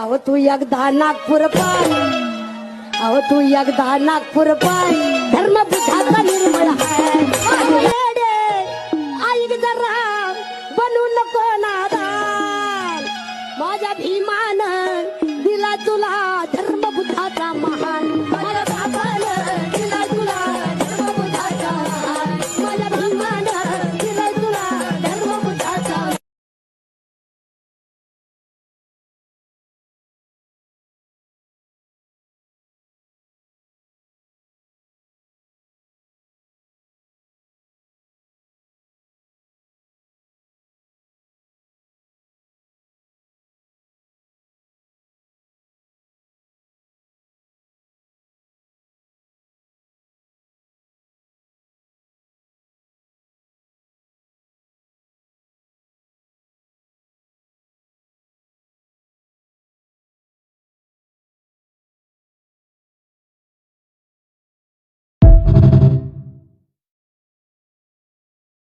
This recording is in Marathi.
अहो तू एकदा नागपूर पाय. अहो तू एकदा नागपूर पाय. धर्म बुद्धाचा निर्मळ ऐक जरा. बनू नको नादान. माझ्या भीमान दिला तुला धर्म बुद्धाचा महान. माझ्या दिला तुला धर्म बुद्धाचा महान. माझ्या